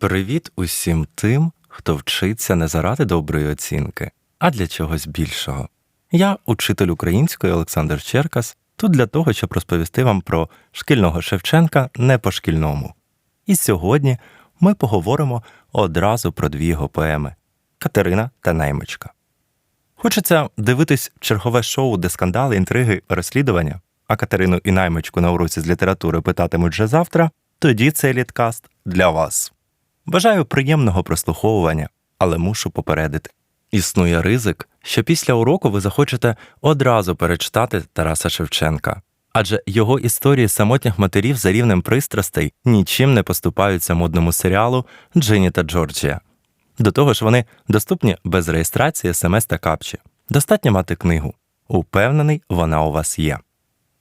Привіт усім тим, хто вчиться не заради доброї оцінки, а для чогось більшого. Я, учитель української Олександр Черкас, тут для того, щоб розповісти вам про шкільного Шевченка не по шкільному. І сьогодні ми поговоримо одразу про дві його поеми Катерина та Наймичка. Хочеться дивитись чергове шоу, де скандали, інтриги, розслідування, а Катерину і наймичку на уроці з літератури питатимуть вже завтра, тоді цей літкаст для вас. Бажаю приємного прослуховування, але мушу попередити. Існує ризик, що після уроку ви захочете одразу перечитати Тараса Шевченка, адже його історії самотніх матерів за рівнем пристрастей нічим не поступаються модному серіалу Джині та Джорджія. До того ж, вони доступні без реєстрації, смс та капчі. Достатньо мати книгу. Упевнений, вона у вас є.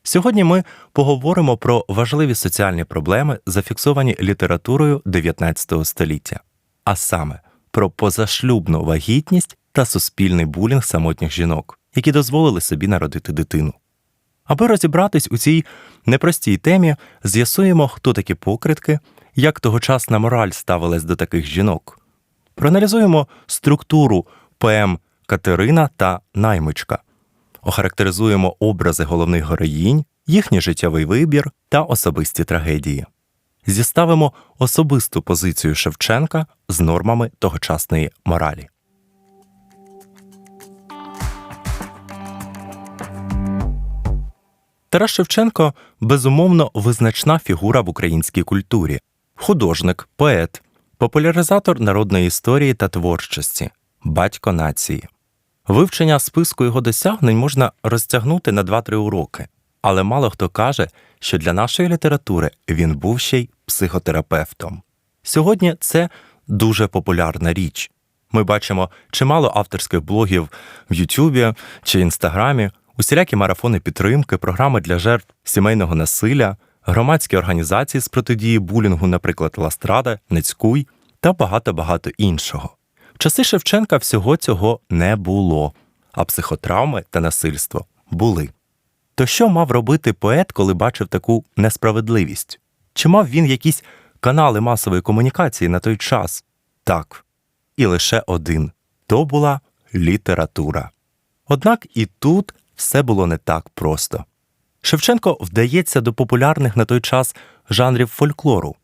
Сьогодні ми поговоримо про важливі соціальні проблеми, зафіксовані літературою 19 століття, а саме про позашлюбну вагітність та суспільний булінг самотніх жінок, які дозволили собі народити дитину. Аби розібратись у цій непростій темі, з'ясуємо, хто такі покритки, як тогочасна мораль ставилась до таких жінок. Проаналізуємо структуру поем Катерина та Наймичка, охарактеризуємо образи головних героїнь, їхній життєвий вибір та особисті трагедії. Зіставимо особисту позицію Шевченка з нормами тогочасної моралі. Тарас Шевченко безумовно визначна фігура в українській культурі, художник, поет, популяризатор народної історії та творчості, батько нації. Вивчення списку його досягнень можна розтягнути на 2-3 уроки, але мало хто каже, що для нашої літератури він був ще й психотерапевтом. Сьогодні це дуже популярна річ. Ми бачимо чимало авторських блогів в Ютубі чи Інстаграмі, усілякі марафони підтримки, програми для жертв сімейного насилля, громадські організації з протидії булінгу, наприклад, Ластрада, Нецькуй та багато-багато іншого. Часи Шевченка всього цього не було, а психотравми та насильство були. То що мав робити поет, коли бачив таку несправедливість? Чи мав він якісь канали масової комунікації на той час? Так, і лише один то була література. Однак і тут все було не так просто. Шевченко вдається до популярних на той час жанрів фольклору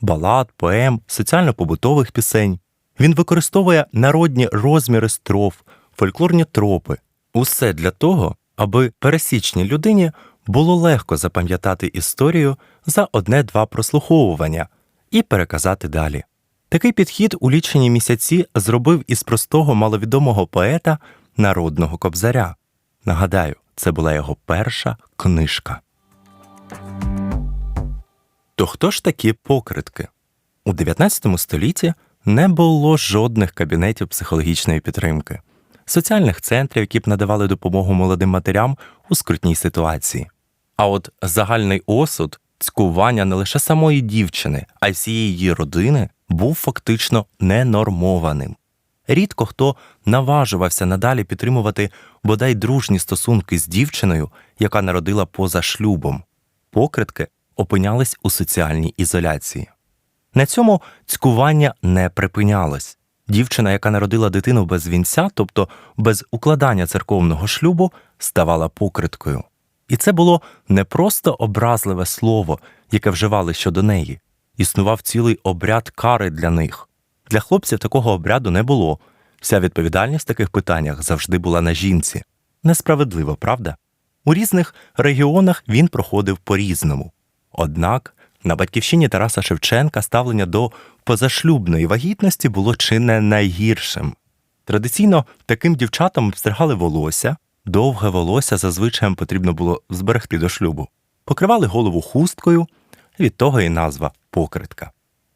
балад, поем, соціально-побутових пісень. Він використовує народні розміри строф, фольклорні тропи. Усе для того, аби пересічній людині було легко запам'ятати історію за одне-два прослуховування і переказати далі. Такий підхід у лічені місяці зробив із простого маловідомого поета народного кобзаря. Нагадаю, це була його перша книжка. То хто ж такі покритки? У 19 столітті не було жодних кабінетів психологічної підтримки, соціальних центрів, які б надавали допомогу молодим матерям у скрутній ситуації. А от загальний осуд, цькування не лише самої дівчини, а й всієї її родини був фактично ненормованим. Рідко хто наважувався надалі підтримувати бодай дружні стосунки з дівчиною, яка народила поза шлюбом. Покритки опинялись у соціальній ізоляції. На цьому цькування не припинялось. Дівчина, яка народила дитину без вінця, тобто без укладання церковного шлюбу, ставала покриткою. І це було не просто образливе слово, яке вживали щодо неї. Існував цілий обряд кари для них. Для хлопців такого обряду не було. Вся відповідальність в таких питаннях завжди була на жінці. Несправедливо, правда? У різних регіонах він проходив по-різному. Однак на батьківщині Тараса Шевченка ставлення до позашлюбної вагітності було чи не найгіршим. Традиційно таким дівчатам встригали волосся, довге волосся зазвичай потрібно було зберегти до шлюбу, покривали голову хусткою, від того і назва покритка.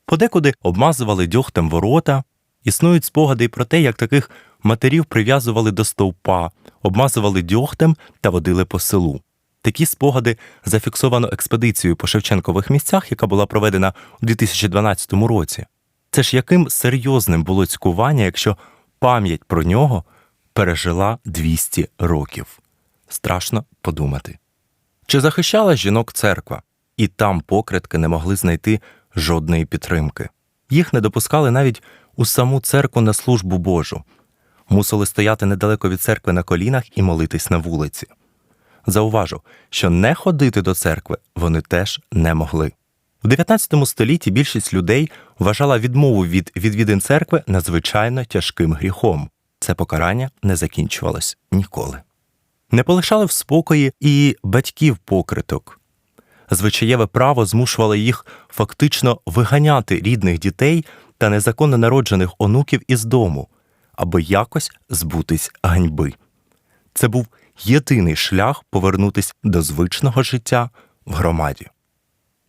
подекуди обмазували дьогтем ворота. Існують спогади про те, як таких матерів прив'язували до стовпа, обмазували дьогтем та водили по селу. Такі спогади зафіксовано експедицією по Шевченкових місцях, яка була проведена у 2012 році. Це ж яким серйозним було цькування, якщо пам'ять про нього пережила 200 років. Страшно подумати. Чи захищала жінок церква? І там покритки не могли знайти жодної підтримки. Їх не допускали навіть у саму церкву на службу Божу. Мусили стояти недалеко від церкви на колінах і молитись на вулиці. Зауважу, що не ходити до церкви вони теж не могли. В 19 столітті більшість людей вважала відмову від відвідин церкви надзвичайно тяжким гріхом. Це покарання не закінчувалось ніколи. Не полишали в спокої і батьків покриток. Звичаєве право змушувало їх фактично виганяти рідних дітей та незаконно народжених онуків із дому, аби якось збутись ганьби. Це був єдиний шлях повернутись до звичного життя в громаді.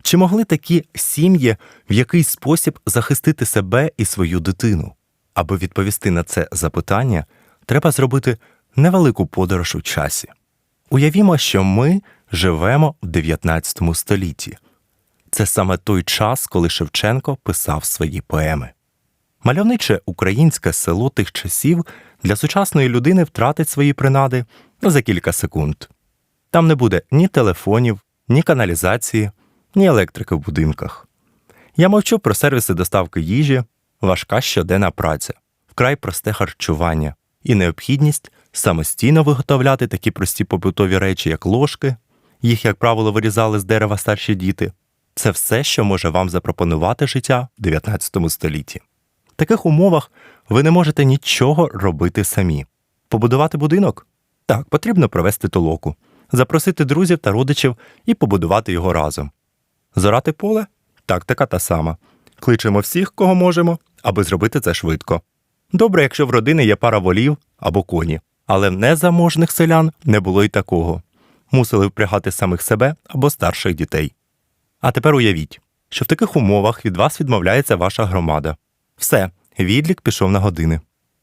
Чи могли такі сім'ї в якийсь спосіб захистити себе і свою дитину? Аби відповісти на це запитання, треба зробити невелику подорож у часі. Уявімо, що ми живемо в 19 столітті. Це саме той час, коли Шевченко писав свої поеми. Мальовниче українське село тих часів для сучасної людини втратить свої принади за кілька секунд. Там не буде ні телефонів, ні каналізації, ні електрики в будинках. Я мовчу про сервіси доставки їжі, важка щоденна праця, вкрай просте харчування і необхідність самостійно виготовляти такі прості побутові речі, як ложки, їх, як правило, вирізали з дерева старші діти. Це все, що може вам запропонувати життя в 19 столітті. В таких умовах ви не можете нічого робити самі. Побудувати будинок? Так, потрібно провести толоку, запросити друзів та родичів і побудувати його разом. Зорати поле? Тактика та сама. Кличемо всіх, кого можемо, аби зробити це швидко. Добре, якщо в родини є пара волів або коні, але в незаможних селян не було й такого. Мусили впрягати самих себе або старших дітей. А тепер уявіть, що в таких умовах від вас відмовляється ваша громада. Все, відлік пішов на години.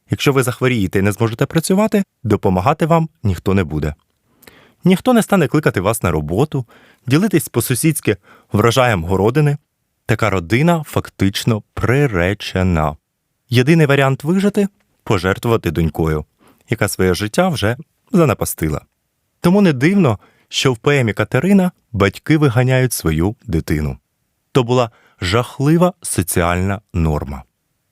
Якщо ви захворієте і не зможете працювати, допомагати вам ніхто не буде. Ніхто не стане кликати вас на роботу, ділитись по-сусідськи врожаєм городини. Така родина фактично приречена. Єдиний варіант вижити пожертвувати донькою, яка своє життя вже занапастила. Тому не дивно, що в поемі Катерина батьки виганяють свою дитину. То була жахлива соціальна норма.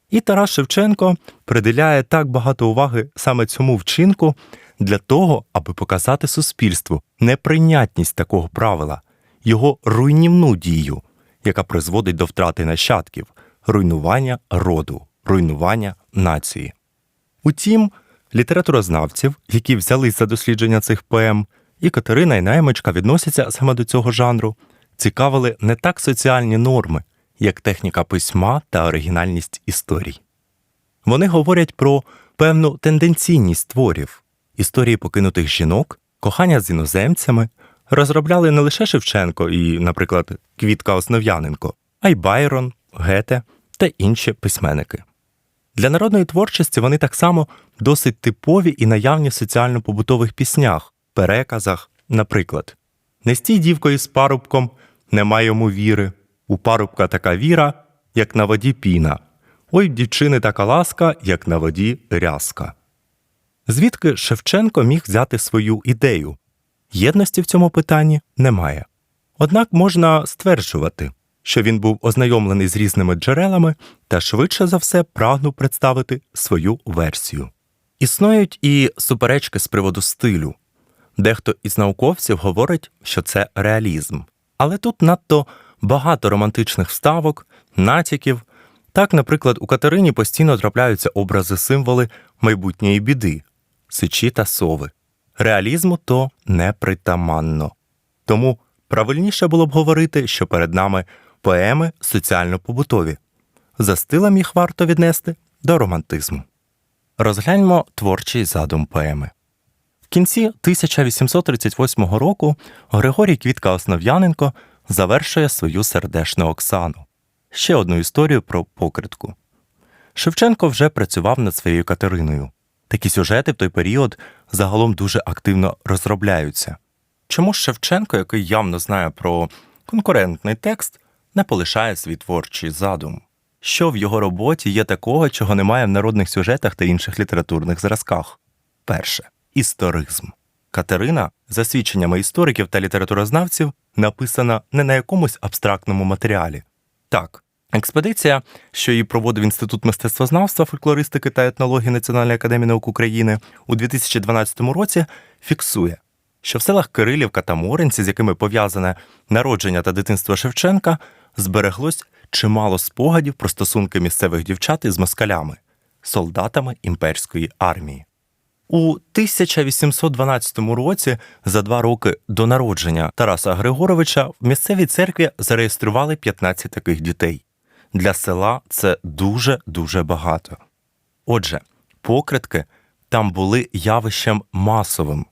І Тарас Шевченко приділяє так багато уваги саме цьому вчинку для того, аби показати суспільству неприйнятність такого правила, його руйнівну дію, яка призводить до втрати нащадків, руйнування роду, руйнування нації. Утім, літературознавців, які взялись за дослідження цих поем, і Катерина і наймичка відносяться саме до цього жанру, цікавили не так соціальні норми, як техніка письма та оригінальність історій. Вони говорять про певну тенденційність творів, історії покинутих жінок, кохання з іноземцями розробляли не лише Шевченко і, наприклад, Квітка Основ'яненко, а й Байрон, Гете та інші письменники. Для народної творчості вони так само досить типові і наявні в соціально-побутових піснях, переказах, наприклад, Не стій дівкою з парубком, нема йому віри. У парубка така віра, як на воді піна. Ой, дівчини така ласка, як на воді рязка. Звідки Шевченко міг взяти свою ідею? Єдності в цьому питанні немає. Однак можна стверджувати, що він був ознайомлений з різними джерелами та швидше за все прагнув представити свою версію. Існують і суперечки з приводу стилю. Дехто із науковців говорить, що це реалізм. Але тут надто багато романтичних вставок, натяків. Так, наприклад, у Катерині постійно трапляються образи символи майбутньої біди, сичі та сови. Реалізму то непритаманно. Тому правильніше було б говорити, що перед нами поеми соціально-побутові. За стилем їх варто віднести до романтизму. Розгляньмо творчий задум поеми. В кінці 1838 року Григорій Квітка Основ'яненко завершує свою сердешну Оксану. ще одну історію про покритку. Шевченко вже працював над своєю Катериною. Такі сюжети в той період загалом дуже активно розробляються. Чому ж Шевченко, який явно знає про конкурентний текст, не полишає свій творчий задум? Що в його роботі є такого, чого немає в народних сюжетах та інших літературних зразках? Перше історизм. Катерина, за свідченнями істориків та літературознавців, написана не на якомусь абстрактному матеріалі. Так, експедиція, що її проводив Інститут мистецтвознавства, фольклористики та етнології Національної академії наук України у 2012 році, фіксує, що в селах Кирилівка та Моринці, з якими пов'язане народження та дитинство Шевченка, збереглось чимало спогадів про стосунки місцевих дівчат із москалями, солдатами імперської армії. У 1812 році, за два роки до народження Тараса Григоровича, в місцевій церкві зареєстрували 15 таких дітей. Для села це дуже дуже багато. Отже, покритки там були явищем масовим,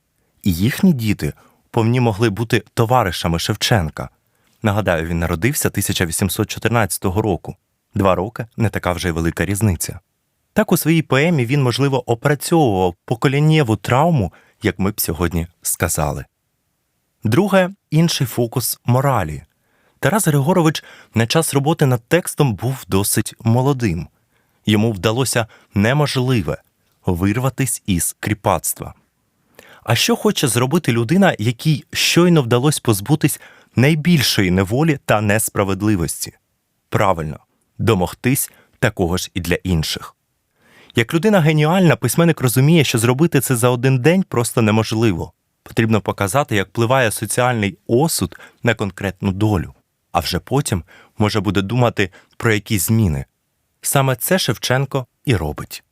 і їхні діти повні могли бути товаришами Шевченка. Нагадаю, він народився 1814 року. Два роки не така вже й велика різниця. Так у своїй поемі він, можливо, опрацьовував поколіннєву травму, як ми б сьогодні сказали. Друге інший фокус моралі. Тарас Григорович на час роботи над текстом був досить молодим. Йому вдалося неможливе вирватись із кріпацтва. А що хоче зробити людина, якій щойно вдалося позбутись найбільшої неволі та несправедливості? Правильно, домогтись такого ж і для інших. Як людина геніальна, письменник розуміє, що зробити це за один день просто неможливо. Потрібно показати, як впливає соціальний осуд на конкретну долю, а вже потім може буде думати про якісь зміни. Саме це Шевченко і робить.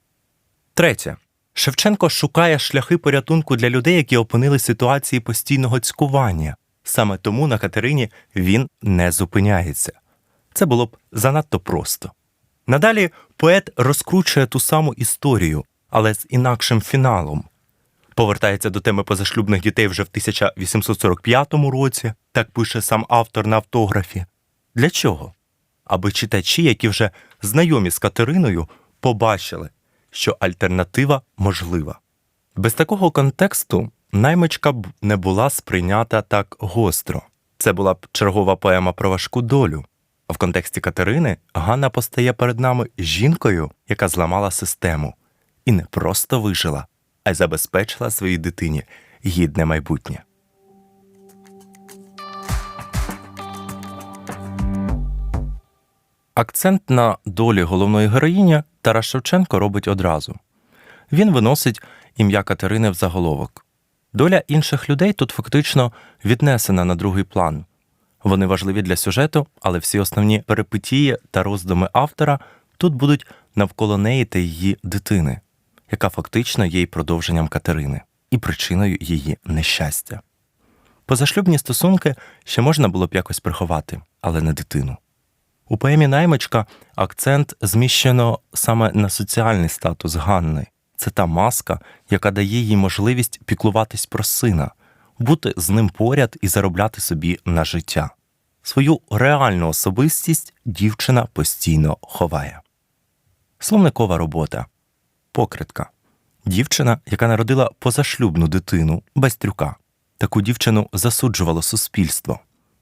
Третє. Шевченко шукає шляхи порятунку для людей, які опинили ситуації постійного цькування. Саме тому на Катерині він не зупиняється. Це було б занадто просто. Надалі поет розкручує ту саму історію, але з інакшим фіналом. Повертається до теми позашлюбних дітей вже в 1845 році, так пише сам автор на автографі. Для чого? Аби читачі, які вже знайомі з Катериною, побачили, що альтернатива можлива. Без такого контексту наймичка б не була сприйнята так гостро. Це була б чергова поема про важку долю. В контексті Катерини Ганна постає перед нами жінкою, яка зламала систему і не просто вижила, а й забезпечила своїй дитині гідне майбутнє. Акцент на долі головної героїні Тарас Шевченко робить одразу. Він виносить ім'я Катерини в заголовок. Доля інших людей тут фактично віднесена на другий план. Вони важливі для сюжету, але всі основні перипетії та роздуми автора тут будуть навколо неї та її дитини, яка фактично є й продовженням Катерини і причиною її нещастя. Позашлюбні стосунки ще можна було б якось приховати, але не дитину. У поемі Наймичка акцент зміщено саме на соціальний статус Ганни. Це та маска, яка дає їй можливість піклуватись про сина, бути з ним поряд і заробляти собі на життя. Свою реальну особистість дівчина постійно ховає. Словникова робота. Покритка. Дівчина, яка народила позашлюбну дитину Бастрюка. Таку дівчину засуджувало суспільство.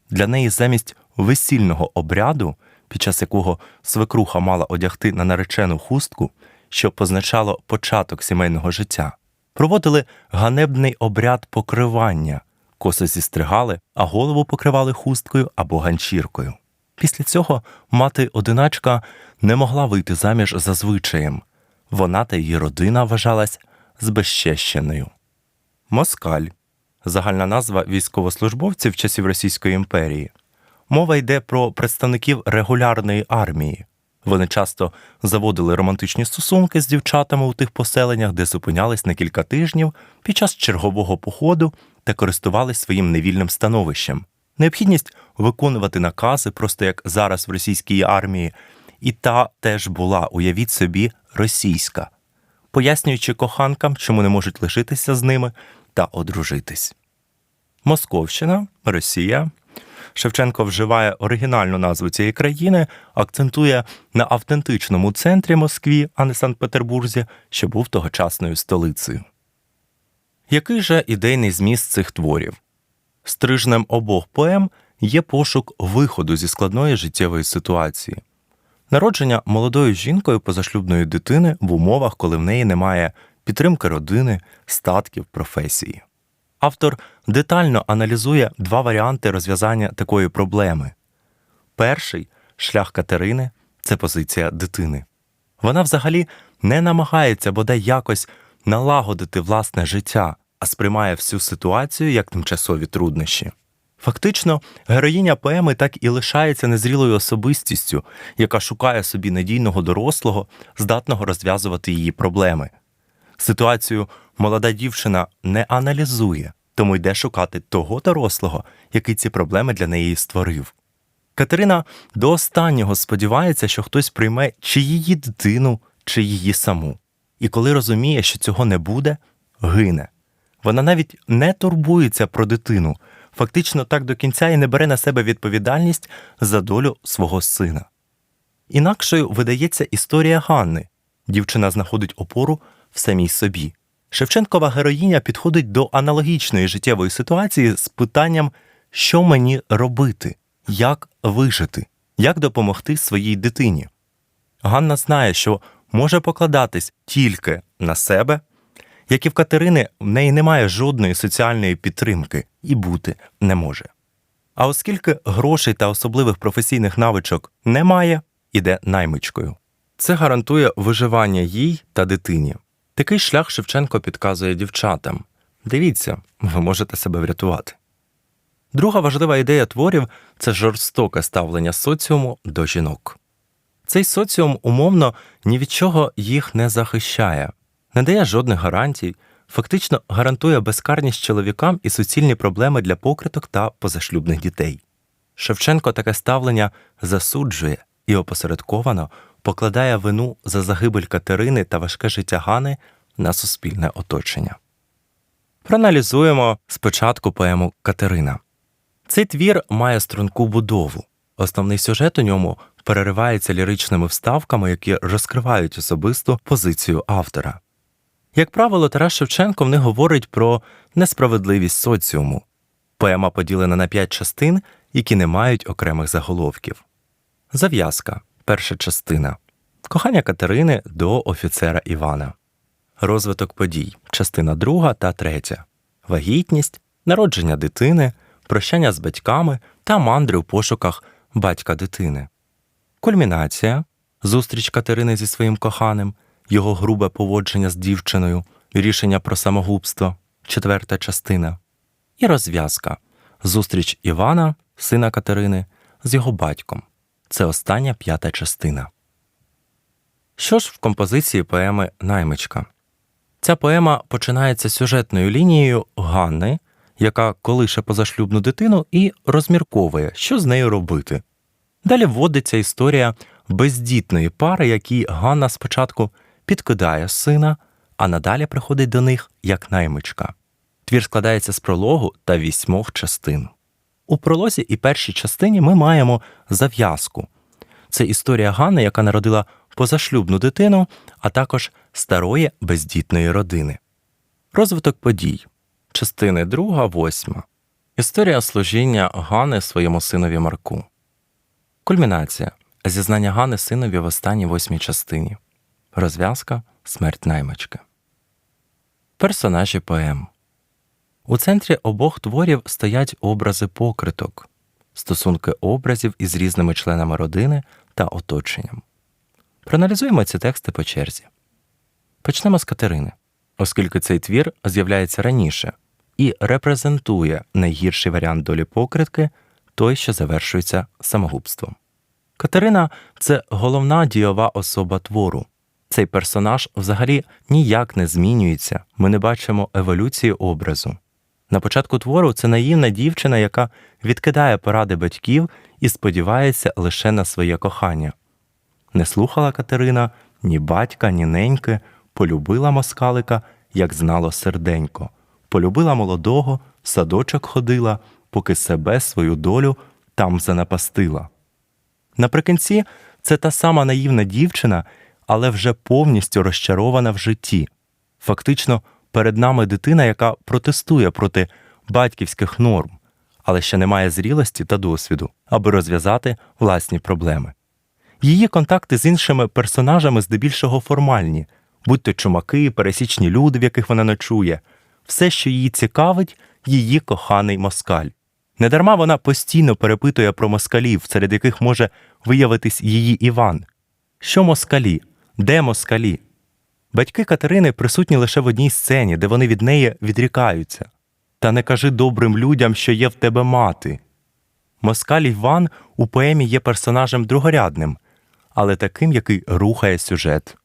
Для неї замість весільного обряду, під час якого свекруха мала одягти на наречену хустку, що позначало початок сімейного життя, проводили ганебний обряд покривання, коси зістригали, а голову покривали хусткою або ганчіркою. Після цього мати одиначка не могла вийти заміж за звичаєм. Вона та її родина вважалась збезчещеною. Москаль загальна назва військовослужбовців часів Російської імперії. Мова йде про представників регулярної армії. Вони часто заводили романтичні стосунки з дівчатами у тих поселеннях, де зупинялись на кілька тижнів під час чергового походу та користувались своїм невільним становищем. Необхідність виконувати накази, просто як зараз в російській армії, і та теж була, уявіть собі, російська, пояснюючи коханкам, чому не можуть лишитися з ними та одружитись. Московщина, Росія Шевченко вживає оригінальну назву цієї країни, акцентує на автентичному центрі Москві, а не Санкт-Петербурзі, що був тогочасною столицею. Який же ідейний зміст цих творів? Стрижнем обох поем є пошук виходу зі складної життєвої ситуації, народження молодою жінкою позашлюбної дитини в умовах, коли в неї немає підтримки родини, статків, професії. Автор детально аналізує два варіанти розв'язання такої проблеми. Перший шлях Катерини це позиція дитини. Вона взагалі не намагається бодай якось налагодити власне життя, а сприймає всю ситуацію як тимчасові труднощі. Фактично, героїня поеми так і лишається незрілою особистістю, яка шукає собі надійного дорослого, здатного розв'язувати її проблеми. Ситуацію молода дівчина не аналізує, тому йде шукати того дорослого, який ці проблеми для неї створив. Катерина до останнього сподівається, що хтось прийме чи її дитину, чи її саму. І коли розуміє, що цього не буде, гине. Вона навіть не турбується про дитину, фактично так до кінця і не бере на себе відповідальність за долю свого сина. Інакшою видається історія Ганни. Дівчина знаходить опору в самій собі. Шевченкова героїня підходить до аналогічної життєвої ситуації з питанням, що мені робити, як вижити, як допомогти своїй дитині. Ганна знає, що може покладатись тільки на себе, як і в Катерини, в неї немає жодної соціальної підтримки і бути не може. А оскільки грошей та особливих професійних навичок немає, іде наймичкою. Це гарантує виживання їй та дитині. Такий шлях Шевченко підказує дівчатам. Дивіться, ви можете себе врятувати. Друга важлива ідея творів це жорстоке ставлення соціуму до жінок. Цей соціум умовно ні від чого їх не захищає, не дає жодних гарантій, фактично гарантує безкарність чоловікам і суцільні проблеми для покриток та позашлюбних дітей. Шевченко таке ставлення засуджує і опосередковано покладає вину за загибель Катерини та важке життя Гани на суспільне оточення. Проаналізуємо спочатку поему Катерина. Цей твір має струнку будову. Основний сюжет у ньому переривається ліричними вставками, які розкривають особисту позицію автора. Як правило, Тарас Шевченко в них говорить про несправедливість соціуму. Поема поділена на п'ять частин, які не мають окремих заголовків. Зав'язка перша частина. Кохання Катерини до офіцера Івана. Розвиток подій частина друга та третя. Вагітність, народження дитини, прощання з батьками та мандри у пошуках батька дитини. Кульмінація зустріч Катерини зі своїм коханим, його грубе поводження з дівчиною, рішення про самогубство, четверта частина. І розв'язка зустріч Івана, сина Катерини, з його батьком. Це остання п'ята частина. Що ж в композиції поеми Наймичка? Ця поема починається сюжетною лінією Ганни, яка колише позашлюбну дитину і розмірковує, що з нею робити. Далі вводиться історія бездітної пари, якій Ганна спочатку підкидає сина, а надалі приходить до них як наймичка. Твір складається з прологу та вісьмох частин. У пролозі і першій частині ми маємо зав'язку. Це історія Ганни, яка народила позашлюбну дитину, а також старої бездітної родини. Розвиток подій. Частини 2, 8. Історія служіння Гани своєму синові Марку. Кульмінація. Зізнання Гани синові в останній восьмій частині. Розв'язка смерть наймички. Персонажі поем. У центрі обох творів стоять образи покриток, стосунки образів із різними членами родини та оточенням. Проаналізуємо ці тексти по черзі. Почнемо з Катерини, оскільки цей твір з'являється раніше і репрезентує найгірший варіант долі покритки той, що завершується самогубством. Катерина це головна дієва особа твору. Цей персонаж взагалі ніяк не змінюється, ми не бачимо еволюції образу. На початку твору це наївна дівчина, яка відкидає поради батьків і сподівається лише на своє кохання. Не слухала Катерина ні батька, ні неньки, полюбила москалика, як знало серденько, полюбила молодого, в садочок ходила, поки себе свою долю там занапастила. Наприкінці це та сама наївна дівчина, але вже повністю розчарована в житті. Фактично, перед нами дитина, яка протестує проти батьківських норм, але ще не має зрілості та досвіду, аби розв'язати власні проблеми. Її контакти з іншими персонажами здебільшого формальні, будь то чумаки, пересічні люди, в яких вона ночує, все, що її цікавить, її коханий москаль. Недарма вона постійно перепитує про москалів, серед яких може виявитись її Іван. Що москалі? Де москалі? Батьки Катерини присутні лише в одній сцені, де вони від неї відрікаються. Та не кажи добрим людям, що є в тебе мати. Москаль Іван у поемі є персонажем другорядним, але таким, який рухає сюжет.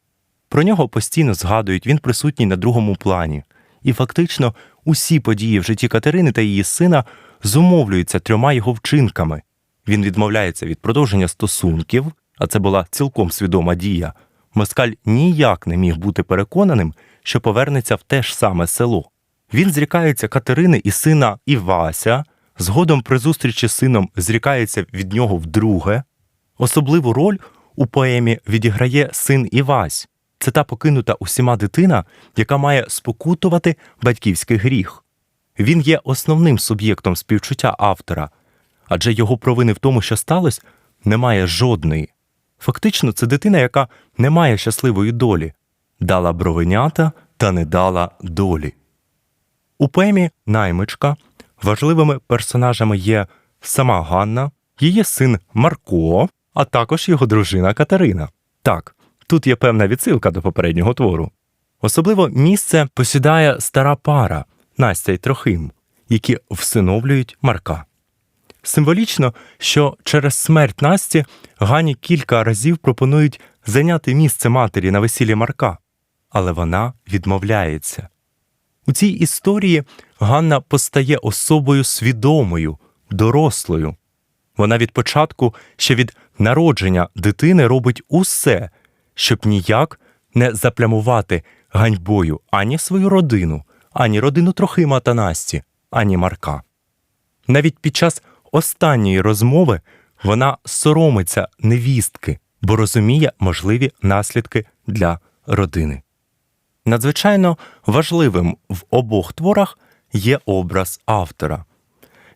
Про нього постійно згадують, він присутній на другому плані, і фактично усі події в житті Катерини та її сина зумовлюються трьома його вчинками. Він відмовляється від продовження стосунків, а це була цілком свідома дія. Москаль ніяк не міг бути переконаним, що повернеться в те ж саме село. Він зрікається Катерини і сина Івася, згодом при зустрічі з сином зрікається від нього вдруге. Особливу роль у поемі відіграє син Івась. Це та покинута усіма дитина, яка має спокутувати батьківський гріх. Він є основним суб'єктом співчуття автора, адже його провини в тому, що сталося, немає жодної. Фактично, це дитина, яка не має щасливої долі, дала бровенята та не дала долі. У поемі Наймичка важливими персонажами є сама Ганна, її син Марко, а також його дружина Катерина. Так, тут є певна відсилка до попереднього твору. Особливо місце посідає стара пара Настя й Трохим, які всиновлюють Марка. Символічно, що через смерть Насті Гані кілька разів пропонують зайняти місце матері на весіллі Марка, але вона відмовляється. У цій історії Ганна постає особою свідомою, дорослою. Вона від початку, ще від народження дитини робить усе, щоб ніяк не заплямувати ганьбою ані свою родину, ані родину Трохима та Насті, ані Марка. Навіть під час останньої розмови вона соромиться невістки, бо розуміє можливі наслідки для родини. Надзвичайно важливим в обох творах є образ автора.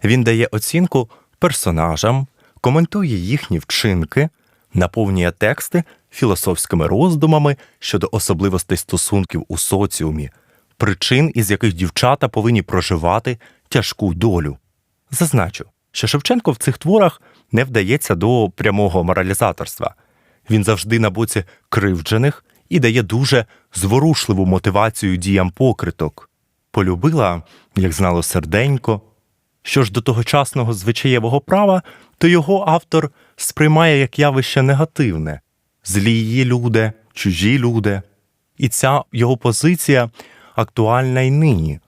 Він дає оцінку персонажам, коментує їхні вчинки, наповнює тексти філософськими роздумами щодо особливостей стосунків у соціумі, причин, із яких дівчата повинні проживати тяжку долю. Зазначу, що Шевченко в цих творах не вдається до прямого моралізаторства. Він завжди на боці кривджених і дає дуже зворушливу мотивацію діям покриток. Полюбила, як знало серденько. Що ж до тогочасного звичаєвого права, то його автор сприймає як явище негативне злі її люди, чужі люди. І ця його позиція актуальна й нині.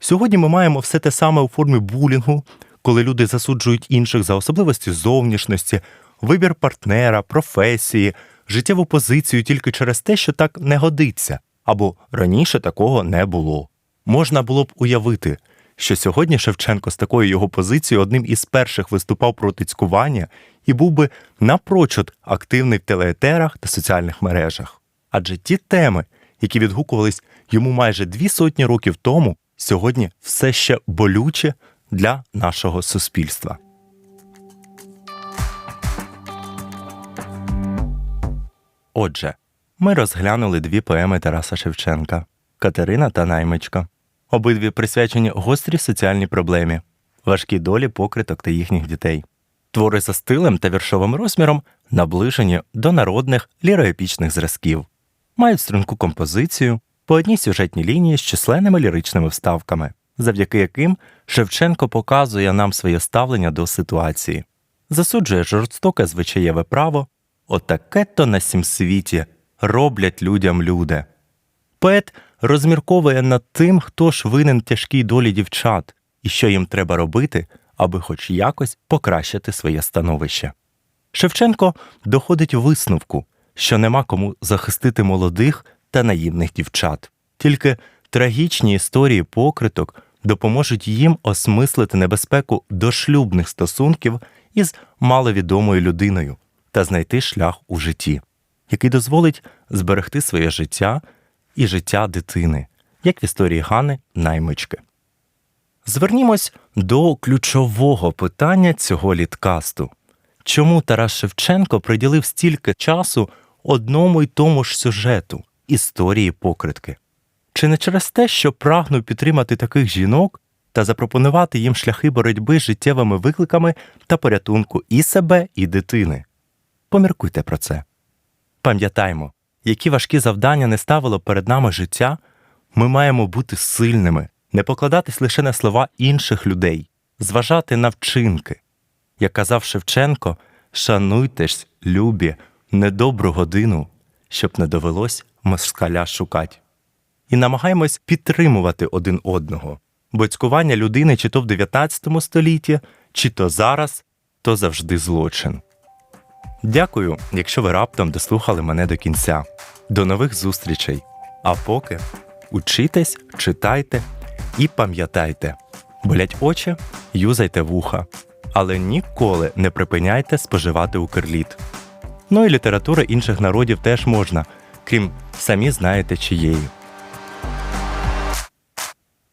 Сьогодні ми маємо все те саме у формі булінгу, коли люди засуджують інших за особливості зовнішності, вибір партнера, професії, життєву позицію тільки через те, що так не годиться, або раніше такого не було. Можна було б уявити, що сьогодні Шевченко з такою його позицією одним із перших виступав проти цькування і був би напрочуд активний в телеетерах та соціальних мережах. Адже ті теми, які відгукувались йому майже дві сотні років тому, сьогодні все ще болюче для нашого суспільства. Отже, ми розглянули дві поеми Тараса Шевченка Катерина та Наймичка. Обидві присвячені гострій соціальній проблемі, важкій долі покриток та їхніх дітей. Твори за стилем та віршовим розміром наближені до народних ліроепічних зразків, мають струнку композицію по одній сюжетній лінії з численними ліричними вставками, завдяки яким Шевченко показує нам своє ставлення до ситуації, засуджує жорстоке звичаєве право, отаке то на сім світі роблять людям люди. Поет розмірковує над тим, хто ж винен тяжкій долі дівчат і що їм треба робити, аби хоч якось покращити своє становище. Шевченко доходить висновку, що нема кому захистити молодих та наївних дівчат, тільки трагічні історії покриток допоможуть їм осмислити небезпеку дошлюбних стосунків із маловідомою людиною та знайти шлях у житті, який дозволить зберегти своє життя і життя дитини, як в історії Гани Наймички. Звернімось до ключового питання цього літкасту. Чому Тарас Шевченко приділив стільки часу одному й тому ж сюжету історії покритки? Чи не через те, що прагнув підтримати таких жінок та запропонувати їм шляхи боротьби з життєвими викликами та порятунку і себе, і дитини? Поміркуйте про це. Пам'ятаймо, які важкі завдання не ставило перед нами життя, ми маємо бути сильними, не покладатись лише на слова інших людей, зважати на вчинки. Як казав Шевченко, шануйтесь, любі, недобру годину, щоб не довелось москаля шукать. І намагаємось підтримувати один одного, бо цькування людини чи то в 19 столітті, чи то зараз, то завжди злочин. Дякую, якщо ви раптом дослухали мене до кінця. До нових зустрічей. А поки учитесь, читайте і пам'ятайте, болять очі, юзайте вуха, але ніколи не припиняйте споживати укрліт. Ну і літератури інших народів теж можна, крім самі знаєте чиєї.